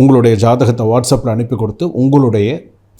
உங்களுடைய ஜாதகத்தை வாட்ஸ்அப்பில் அனுப்பி கொடுத்து உங்களுடைய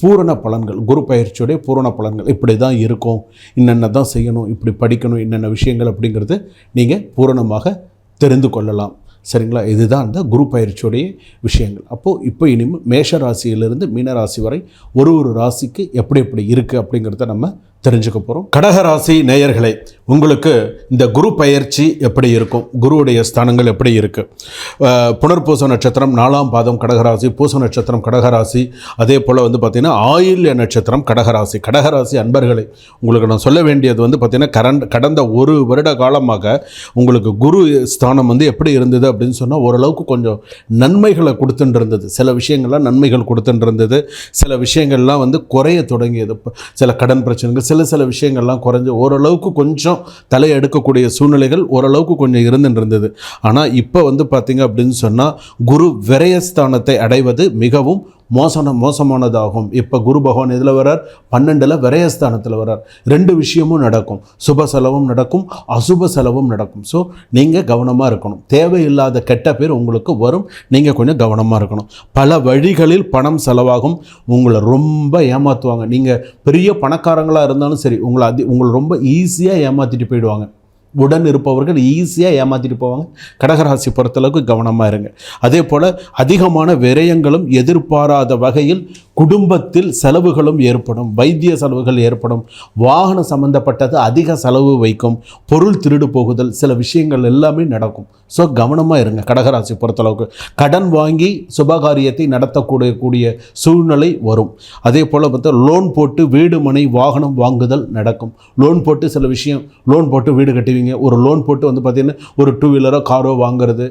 பூரண பலன்கள் குரு பயிற்சியுடைய பூரண பலன்கள் இப்படி தான் இருக்கும். என்னென்ன தான் செய்யணும் இப்படி படிக்கணும் என்னென்ன விஷயங்கள் அப்படிங்கிறது நீங்கள் பூரணமாக தெரிந்து கொள்ளலாம். சரிங்களா? இதுதான் அந்த குரு பயிற்சியுடைய விஷயங்கள். அப்போது இப்போ இனிமேல் மேஷ ராசியிலிருந்து மீன ராசி வரை ஒரு ஒரு ராசிக்கு எப்படி எப்படி இருக்குது அப்படிங்கிறத நம்ம தெரிஞ்சுக்க போகிறோம் கடகராசி நேயர்களே உங்களுக்கு இந்த குரு பயிற்சி எப்படி இருக்கும்? குருவுடைய ஸ்தானங்கள் எப்படி இருக்குது புனர்பூச நட்சத்திரம் நாலாம் பாதம் கடகராசி பூச நட்சத்திரம் கடகராசி. அதே போல் வந்து பார்த்திங்கன்னா ஆயில்ய நட்சத்திரம் கடகராசி. கடகராசி அன்பர்களே உங்களுக்கு நான் சொல்ல வேண்டியது வந்து பார்த்திங்கன்னா கரண்ட் கடந்த ஒரு வருட காலமாக உங்களுக்கு குரு ஸ்தானம் வந்து எப்படி இருந்தது அப்படின்னு சொன்னால் ஓரளவுக்கு கொஞ்சம் நன்மைகளை கொடுத்துட்டு இருந்தது சில விஷயங்கள்லாம் நன்மைகள் கொடுத்துட்டு இருந்தது சில விஷயங்கள்லாம் வந்து குறைய தொடங்கியது. சில கடன் பிரச்சனைகள் சில சில விஷயங்கள்லாம் குறைஞ்சி ஓரளவுக்கு கொஞ்சம் தலையெடுக்கக்கூடிய சூழ்நிலைகள் ஓரளவுக்கு கொஞ்சம் இருந்துட்டு இருந்தது ஆனால் இப்போ வந்து பார்த்திங்க அப்படின்னு சொன்னால் குரு விரயஸ்தானத்தை அடைவது மிகவும் மோசன மோசமானதாகும். இப்போ குரு பகவான் இதில் வரார் பன்னெண்டில் விரயஸ்தானத்தில் வரார் ரெண்டு விஷயமும் நடக்கும். சுப செலவும் நடக்கும் அசுப செலவும் நடக்கும். ஸோ நீங்கள் கவனமாக இருக்கணும். தேவையில்லாத கெட்ட பேர் உங்களுக்கு வரும். நீங்கள் கொஞ்சம் கவனமாக இருக்கணும். பல வழிகளில் பணம் செலவாகும். உங்களை ரொம்ப ஏமாற்றுவாங்க நீங்கள் பெரிய பணக்காரங்களாக இருந்தாலும் சரி உங்களை அதி உங்களை ரொம்ப ஈஸியாக ஏமாற்றிட்டு போயிடுவாங்க. உடன் இருப்பவர்கள் ஈஸியாக ஏமாற்றிட்டு போவாங்க. கடகராசி பொறுத்தளவுக்கு கவனமாக இருங்க. அதே போல் அதிகமான விரயங்களும் எதிர்பாராத வகையில் குடும்பத்தில் செலவுகளும் ஏற்படும் வைத்திய செலவுகள் ஏற்படும் வாகனம் சம்பந்தப்பட்டது அதிக செலவு வைக்கும் பொருள் திருடு போகுதல் சில விஷயங்கள் எல்லாமே நடக்கும். ஸோ கவனமாக இருங்க கடகராசி பொறுத்தளவுக்கு. கடன் வாங்கி சுபகாரியத்தை நடத்தக்கூடிய கூடிய சூழ்நிலை வரும். அதே போல் பார்த்தா லோன் போட்டு வீடு மனை வாகனம் வாங்குதல் நடக்கும். லோன் போட்டு சில விஷயம் லோன் போட்டு வீடு கட்டுவீங்க. ஒரு லோன் போட்டு வந்து பார்த்திங்கன்னா ஒரு டூ வீலரோ காரோ வாங்குறது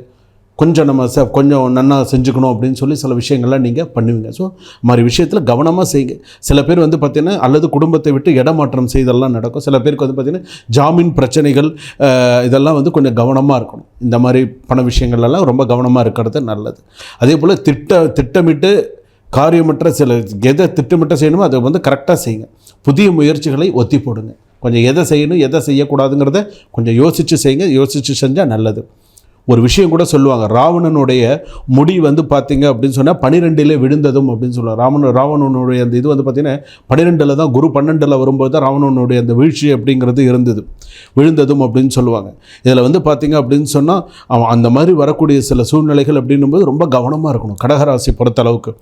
கொஞ்சம் நம்ம ச கொஞ்சம் நன்னா செஞ்சுக்கணும் அப்படின்னு சொல்லி சில விஷயங்கள்லாம் நீங்கள் பண்ணுவீங்க. ஸோ மாதிரி விஷயத்தில் கவனமாக செய்யுங்க சில பேர் வந்து பார்த்திங்கன்னா அல்லது குடும்பத்தை விட்டு இடமாற்றம் செய்தெல்லாம் நடக்கும். சில பேருக்கு வந்து பார்த்திங்கன்னா ஜாமீன் பிரச்சனைகள் இதெல்லாம் வந்து கொஞ்சம் கவனமாக இருக்கணும். இந்த மாதிரி பண விஷயங்கள்லாம் ரொம்ப கவனமாக இருக்கிறது நல்லது. அதே போல் திட்ட திட்டமிட்டு காரியமற்ற சில எதை திட்டமிட்ட செய்யணுமோ அதை வந்து கரெக்டாக செய்யுங்க. புதிய முயற்சிகளை ஒத்தி போடுங்க. கொஞ்சம் எதை செய்யணும் எதை செய்யக்கூடாதுங்கிறத கொஞ்சம் யோசித்து செய்யுங்க. யோசித்து செஞ்சால் நல்லது. ஒரு விஷயம் கூட சொல்லுவாங்க. ராவணனுடைய முடி வந்து பார்த்தீங்க அப்படின்னு சொன்னால் பனிரெண்டிலே விழுந்ததும் அப்படின்னு சொல்லுவாங்க. ராவண ராவணனுடைய அந்த இது வந்து பார்த்தீங்கன்னா பன்னிரெண்டில் தான் குரு பன்னெண்டில் வரும்போது தான் ராவணனுடைய அந்த வீழ்ச்சி அப்படிங்கிறது இருந்தது. விழுந்ததும் அப்படின்னு சொல்லுவாங்க. இதில் வந்து பார்த்தீங்க அப்படின்னு சொன்னால் அவன் அந்த மாதிரி வரக்கூடிய சில சூழ்நிலைகள் அப்படின்னும்போது ரொம்ப கவனமாக இருக்கணும். கடகராசி பொறுத்தளவுக்கு.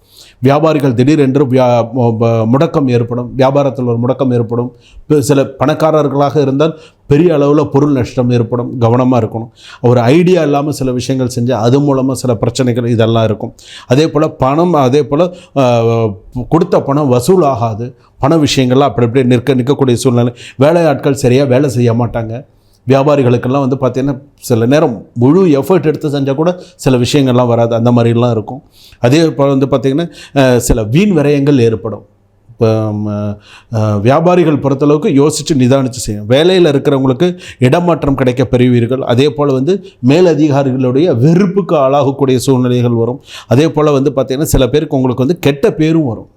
வியாபாரிகள் திடீரென்று வியா முடக்கம் ஏற்படும். வியாபாரத்தில் ஒரு முடக்கம் ஏற்படும். சில பணக்காரர்களாக இருந்தால் பெரிய அளவில் பொருள் நஷ்டம் ஏற்படும் கவனமாக இருக்கணும். ஒரு ஐடியா இல்லாமல் சில விஷயங்கள் செஞ்சால் அது மூலமாக சில பிரச்சனைகள் இதெல்லாம் இருக்கும். அதே போல் பணம் அதே போல் கொடுத்த பணம் வசூல் ஆகாது பண விஷயங்கள்லாம் அப்படி அப்படியே நிற்க நிற்கக்கூடிய சூழ்நிலை. வேலையாட்கள் சரியாக வேலை செய்ய மாட்டாங்க. வியாபாரிகளுக்கெல்லாம் வந்து பார்த்திங்கன்னா சில நேரம் முழு எஃபர்ட் எடுத்து செஞ்சால் கூட சில விஷயங்கள்லாம் வராது. அந்த மாதிரிலாம் இருக்கும். அதே போல் வந்து பார்த்திங்கன்னா சில வீண் விரயங்கள் ஏற்படும். வியாபாரிகள் பொறுத்தளவுக்கு யோசித்து நிதானித்து செய்யும் வேலையில் இருக்கிறவங்களுக்கு இடமாற்றம் கிடைக்க பெறுவீர்கள். அதே போல் வந்து மேலதிகாரிகளுடைய வெறுப்புக்கு ஆளாகக்கூடிய சூழ்நிலைகள் வரும். அதே போல் வந்து பார்த்திங்கன்னா சில பேருக்கு உங்களுக்கு வந்து கெட்ட பேரும் வரும்.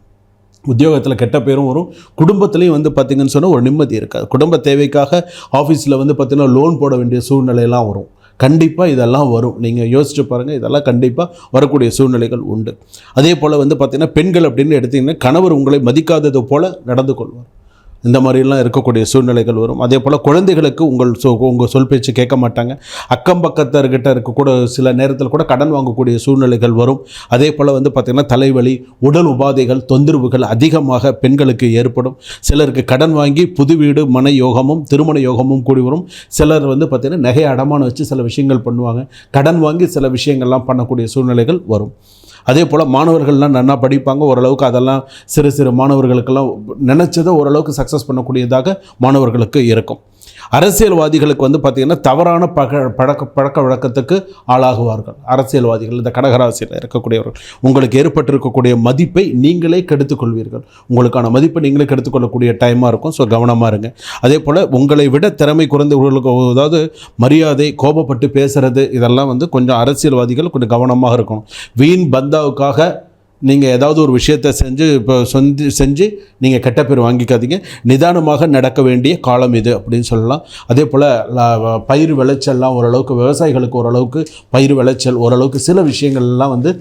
உத்தியோகத்தில் கெட்ட பேரும் வரும். குடும்பத்துலேயும் வந்து பார்த்திங்கன்னு சொன்னால் ஒரு நிம்மதி இருக்காது. குடும்ப தேவைக்காக ஆஃபீஸில் வந்து பார்த்திங்கன்னா லோன் போட வேண்டிய சூழ்நிலையெல்லாம் வரும். கண்டிப்பாக இதெல்லாம் வரும். நீங்கள் யோசிச்சு பாருங்கள் இதெல்லாம் கண்டிப்பாக வரக்கூடிய சூழ்நிலைகள் உண்டு. அதே போல் வந்து பார்த்திங்கன்னா பெண்கள் அப்படின்னு எடுத்திங்கன்னா கணவர் உங்களை மதிக்காதது போல் நடந்து கொள்வார். இந்த மாதிரிலாம் இருக்கக்கூடிய சூழ்நிலைகள் வரும். அதே போல் குழந்தைகளுக்கு உங்கள் சொ உங்கள் சொல் பேச்சு கேட்க மாட்டாங்க. அக்கம் பக்கத்தர்கிட்ட இருக்கக்கூட சில நேரத்தில் கூட கடன் வாங்கக்கூடிய சூழ்நிலைகள் வரும். அதே போல் வந்து பார்த்திங்கன்னா தலைவலி உடல் உபாதைகள் தொந்தரவுகள் அதிகமாக பெண்களுக்கு ஏற்படும். சிலருக்கு கடன் வாங்கி புது வீடு மன யோகமும் திருமண யோகமும் கூடி வரும். சிலர் வந்து பார்த்திங்கன்னா நகை அடமானம் வச்சு சில விஷயங்கள் பண்ணுவாங்க. கடன் வாங்கி சில விஷயங்கள்லாம் பண்ணக்கூடிய சூழ்நிலைகள் வரும். அதே போல் மாணவர்கள்லாம் நல்லா படிப்பாங்க. ஓரளவுக்கு அதெல்லாம் சிறு சிறு மாணவர்களுக்கெல்லாம் நினச்சதை ஓரளவுக்கு சக்ஸஸ் பண்ணக்கூடியதாக மாணவர்களுக்கு இருக்கும். அரசியல்வாதிகளுக்கு வந்து பார்த்திங்கன்னா தவறான பக பழக்க பழக்க வழக்கத்துக்கு ஆளாகுவார்கள். அரசியல்வாதிகள் இந்த கடகராசியில் இருக்கக்கூடியவர்கள் உங்களுக்கு ஏற்பட்டிருக்கக்கூடிய மதிப்பை நீங்களே கெடுத்துக் கொள்வீர்கள் உங்களுக்கான மதிப்பை நீங்களே கெடுத்துக்கொள்ளக்கூடிய டைமாக இருக்கும். ஸோ கவனமாக இருங்க. அதே போல் உங்களை விட திறமை குறைந்தவர்களுக்கு அதாவது மரியாதை கோபப்பட்டு பேசுகிறது இதெல்லாம் வந்து கொஞ்சம் அரசியல்வாதிகள் கொஞ்சம் கவனமாக இருக்கணும். வீண் பந்தாவுக்காக நீங்கள் ஏதாவது ஒரு விஷயத்தை செஞ்சு இப்போ சொந்தி செஞ்சு நீங்கள் கெட்ட பேர் வாங்கிக்காதீங்க. நிதானமாக நடக்க வேண்டிய காலம் இது அப்படின்னு சொல்லலாம். அதே போல் பயிர் விளைச்சல்லாம் ஓரளவுக்கு விவசாயிகளுக்கு ஓரளவுக்கு பயிர் விளைச்சல் ஓரளவுக்கு சில விஷயங்கள்லாம் வந்து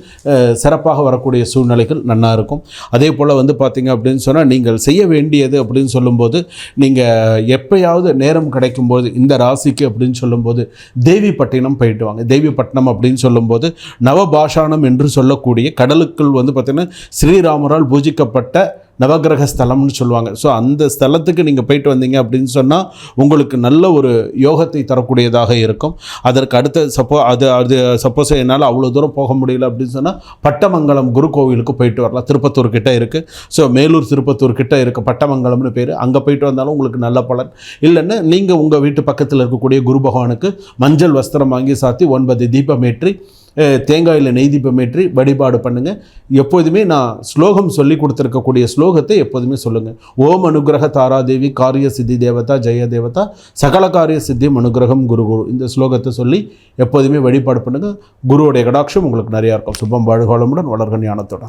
சிறப்பாக வரக்கூடிய சூழ்நிலைகள் நன்னா இருக்கும். அதே போல் வந்து பார்த்தீங்க அப்படின்னு சொன்னால் நீங்கள் செய்ய வேண்டியது அப்படின்னு சொல்லும்போது நீங்கள் எப்பயாவது நேரம் கிடைக்கும்போது இந்த ராசிக்கு அப்படின்னு சொல்லும்போது தேவிப்பட்டினம் போயிட்டு வாங்க. தேவிப்பட்டினம் அப்படின்னு சொல்லும்போது நவபாஷானம் என்று சொல்லக்கூடிய கடலுக்குள் வந்து பார்த்திங்கன்னா ஸ்ரீராமரால் பூஜிக்கப்பட்ட நவக்கிரக ஸ்தலம்னு சொல்லுவாங்க. ஸோ அந்த ஸ்தலத்துக்கு நீங்கள் போயிட்டு வந்தீங்க அப்படின்னு சொன்னால் உங்களுக்கு நல்ல ஒரு யோகத்தை தரக்கூடியதாக இருக்கும். அதற்கு அடுத்த சப்போ அது அது சப்போஸ் என்னால் அவ்வளோ தூரம் போக முடியல அப்படின்னு சொன்னால் பட்டமங்கலம் குரு கோவிலுக்கு போயிட்டு வரலாம். திருப்பத்தூர் கிட்ட இருக்குது ஸோ மேலூர் திருப்பத்தூர் கிட்டே இருக்க. பட்டமங்கலம்னு பேர். அங்கே போயிட்டு வந்தாலும் உங்களுக்கு நல்ல பலன். இல்லைன்னா நீங்கள் உங்கள் வீட்டு பக்கத்தில் இருக்கக்கூடிய குரு பகவானுக்கு மஞ்சள் வஸ்திரம் வாங்கி சாத்தி ஒன்பது தீபம் ஏற்றி தேங்காயில் நெய் தீபம் ஏற்றி வழிபாடு பண்ணுங்கள் எப்போதுமே நான் ஸ்லோகம் சொல்லி கொடுத்துருக்கக்கூடிய ஸ்லோகத்தை எப்போதுமே சொல்லுங்கள் ஓம் அனுகிரக தாராதேவி காரிய சித்தி தேவதா ஜெய தேவதா சகல காரிய சித்தியும் அனுகிரகம் குரு குரு. இந்த ஸ்லோகத்தை சொல்லி எப்போதுமே வழிபாடு பண்ணுங்கள் குருவுடைய கடாட்சம் உங்களுக்கு நிறையா இருக்கும். சுபம் வாழ்கோளமுடன் வளர்க ஞானத்துடன்.